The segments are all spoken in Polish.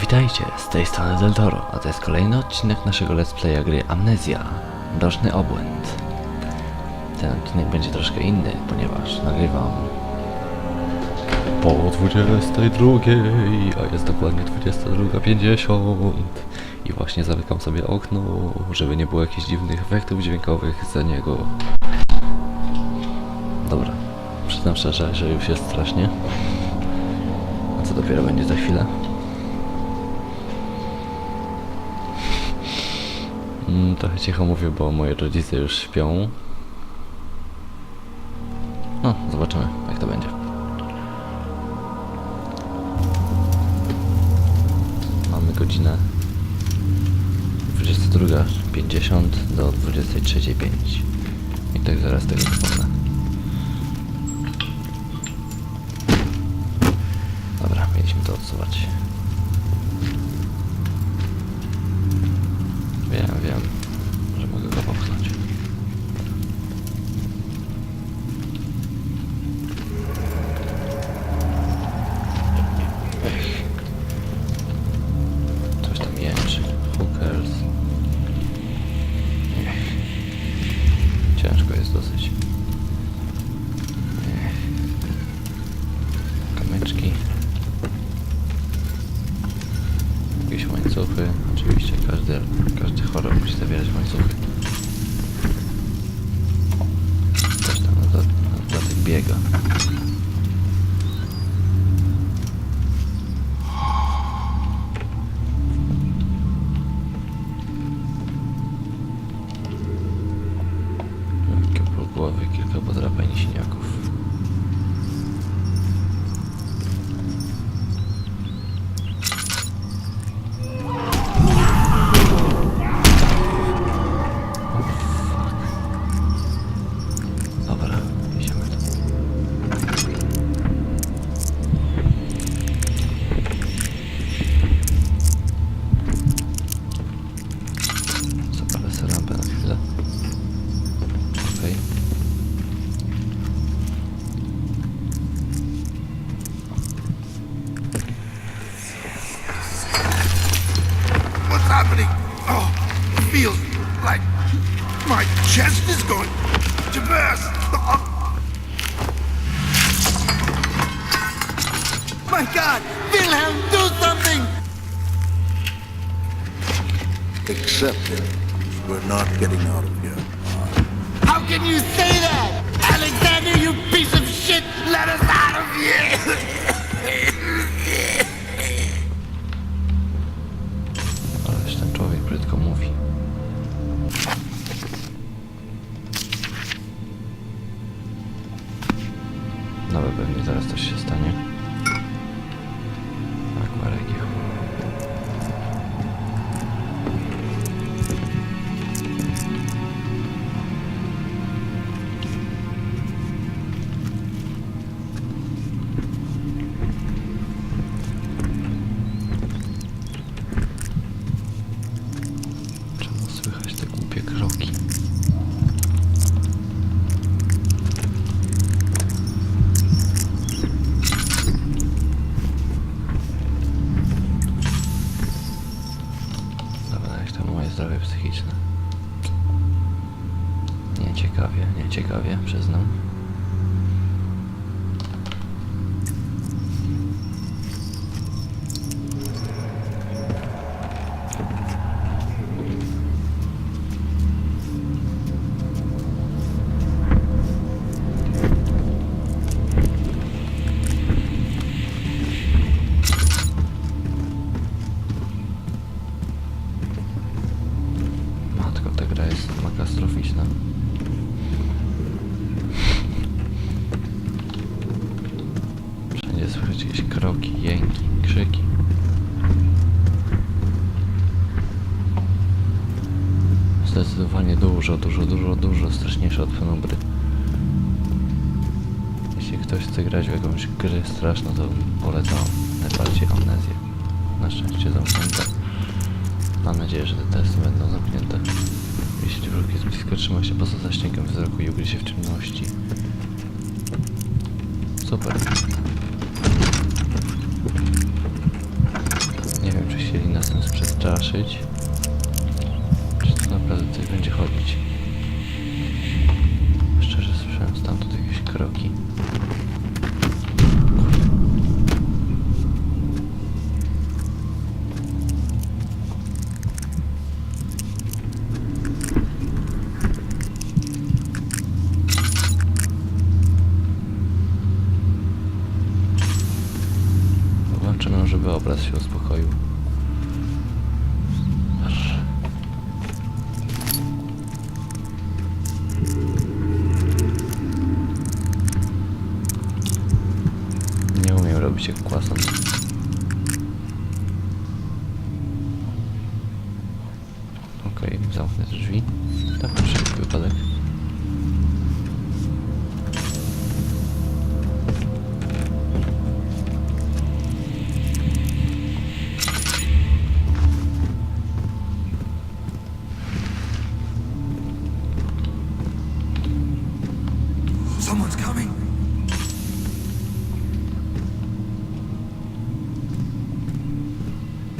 Witajcie, z tej strony Del Toro, a to jest kolejny odcinek naszego let's playa gry Amnezja. Mroczny obłęd. Ten odcinek będzie troszkę inny, ponieważ nagrywam po 22, a jest dokładnie 22.50 i właśnie zamykam sobie okno, żeby nie było jakichś dziwnych efektów dźwiękowych za niego. Dobra, przyznam szczerze, że już jest strasznie. A co dopiero będzie za chwilę? Trochę cicho mówię, bo moi rodzice już śpią. No, zobaczymy, jak to będzie. Mamy godzinę 22.50 do 23.05 i tak zaraz tego wspomnę. Dobra, mieliśmy to odsuwać. Podrapań i siniaków. Can you say that? Alexander, you piece of shit! Let us out of here! Ten człowiek brzydko mówi. No bo pewnie zaraz coś moje zdrowie psychiczne? Nie ciekawie, nie ciekawie, przyznam. Gra jest katastroficzna. Wszędzie słychać jakieś kroki, jęki, krzyki. Zdecydowanie dużo, dużo, dużo, dużo straszniejsze od Penubry. Jeśli ktoś chce grać w jakąś grę straszną, to polecam najbardziej amnezję. Na szczęście zamknięte. Mam nadzieję, że te testy będą zamknięte. Jeśli wróg jest blisko, trzyma się poza zasięgiem wzroku i ugryzie się w ciemności. Super. Nie wiem, straszyć. Czy to naprawdę coś będzie chodzić? Szczerze słyszałem stamtąd jakieś kroki. Jak kłason. Okej, zamknę te drzwi. Tak, na wypadek.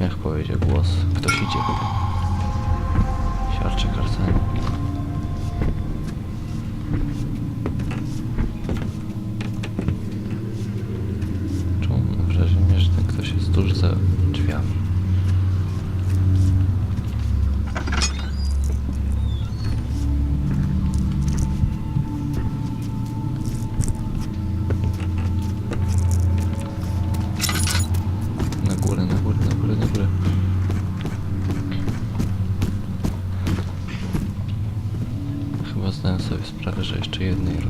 Jak powiedział głos, ktoś idzie. Siarcze karcenie. Czemu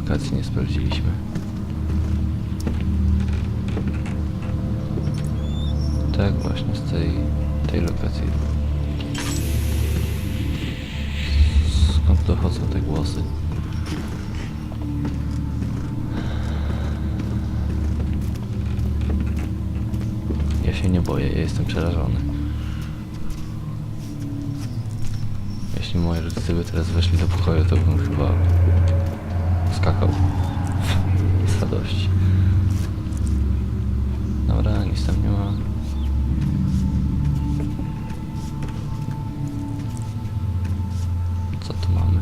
lokacji nie sprawdziliśmy. Tak właśnie z tej, tej lokacji. Skąd dochodzą te głosy? Ja się nie boję, ja jestem przerażony. Jeśli moi rodzice by teraz weszli do pokoju, to bym chyba skakał z radości. Dobra, nic tam nie ma. Co tu mamy?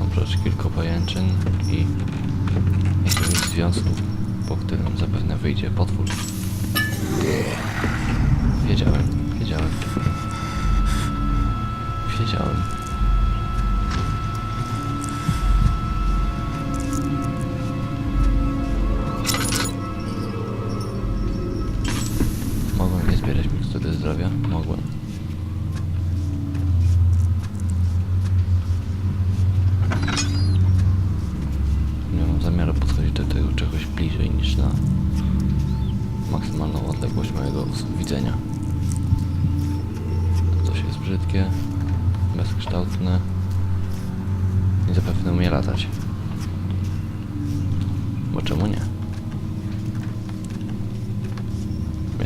Oprócz kilku pajęczyn i jakiegoś związku, po którym zapewne wyjdzie potwór. Wiedziałem, wiedziałem. Wiedziałem. Zdrowia? Mogłem. Nie mam zamiaru podchodzić do tego czegoś bliżej niż na maksymalną odległość mojego widzenia. To coś jest brzydkie, bezkształtne i zapewne umie latać. Bo czemu nie?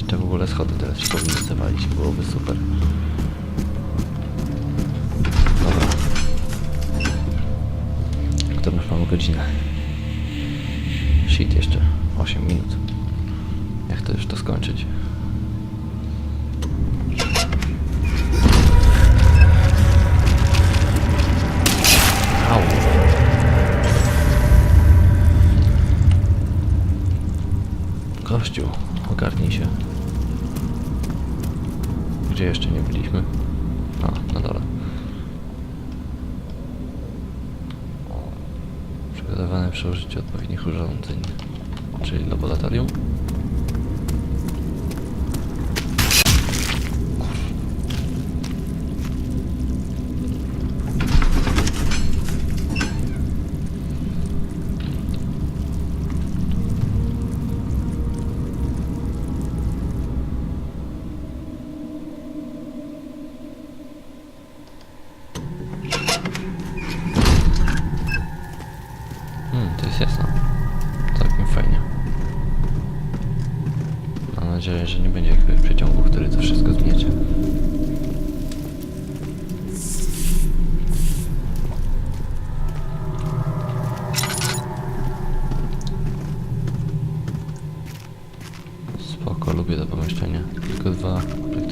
Jeszcze w ogóle schody teraz się powinny zawalić, byłoby super. Dobra. Którą już mamy godzinę? Shit, jeszcze 8 minut. Jak to już to skończyć? Kościół, ogarnij się. Gdzie jeszcze nie byliśmy? A, na dole. Przygotowane przy użyciu odpowiednich urządzeń, czyli laboratorium.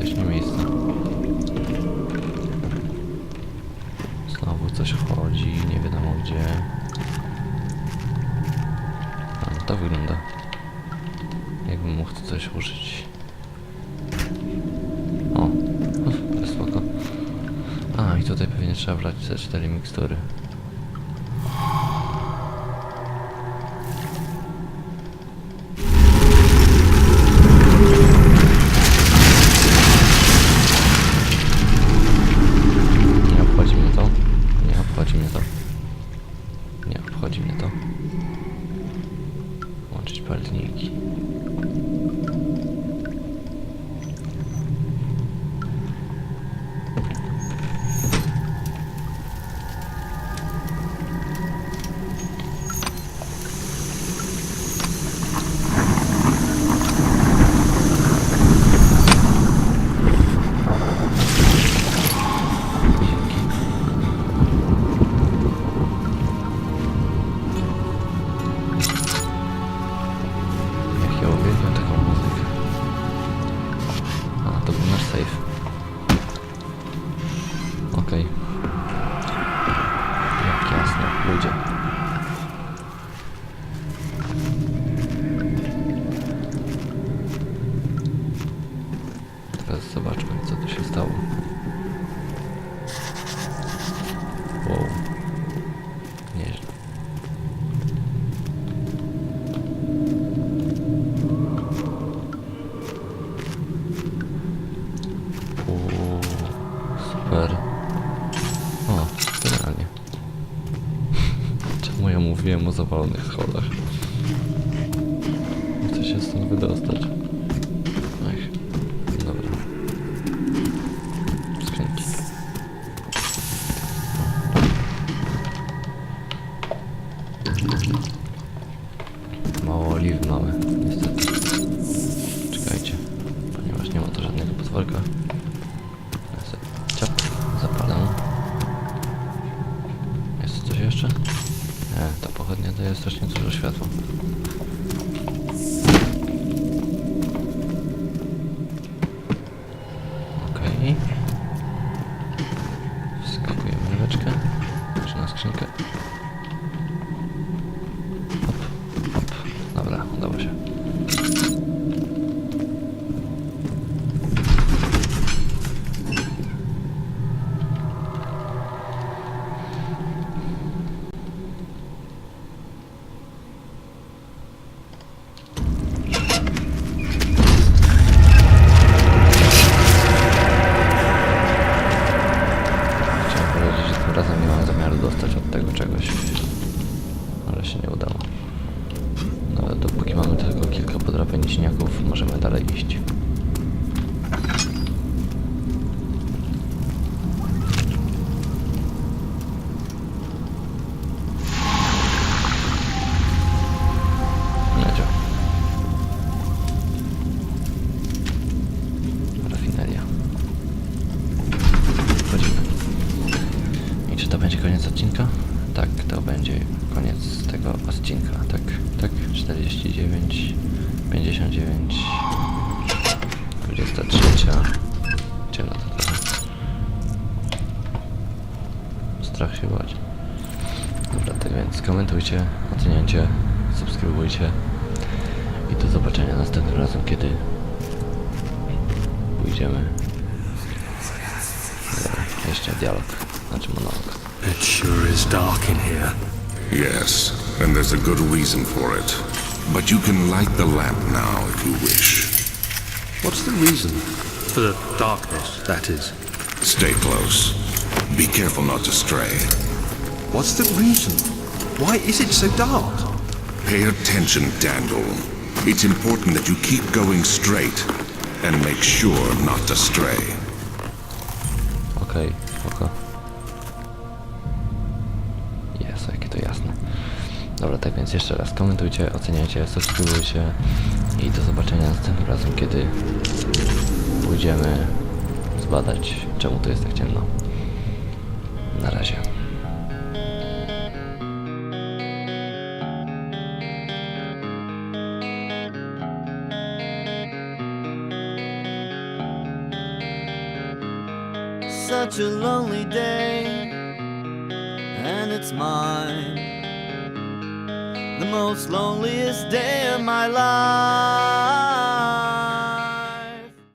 też nie miejsce. Znowu coś chodzi, nie wiadomo gdzie. A, no to wygląda. Jakbym mógł coś użyć. O, to spoko. A, i tutaj pewnie trzeba brać te cztery mikstury. Teraz zobaczmy, co tu się stało. Wow. Nieźle. Super. O, generalnie. Czemu ja mówiłem o zawalonych schodach? Chcę się stąd wydostać. Daje strasznie dużo światła. Strach się bać. Dobra, tak więc komentujcie, oceniajcie, subskrybujcie i do zobaczenia następnym razem, kiedy pójdziemy. Dobra, jeszcze dialog, znaczy monolog. It sure is dark in here. Yes, and there's a good reason for it. But you can light the lamp now if you wish. What's the reason? For the darkness, that is. Stay close. Be careful not to stray. What's the reason? Why is it so dark? Pay attention, Dandel. It's important that you keep going straight and make sure not to stray. Okej, spoko. Jest, jakie to jasne. Dobra, tak więc jeszcze raz komentujcie, oceniajcie, subskrybujcie i do zobaczenia następnym razem, kiedy pójdziemy zbadać, czemu to jest tak ciemno. Na razie. such a lonely day, and it's mine. The most loneliest day of my life.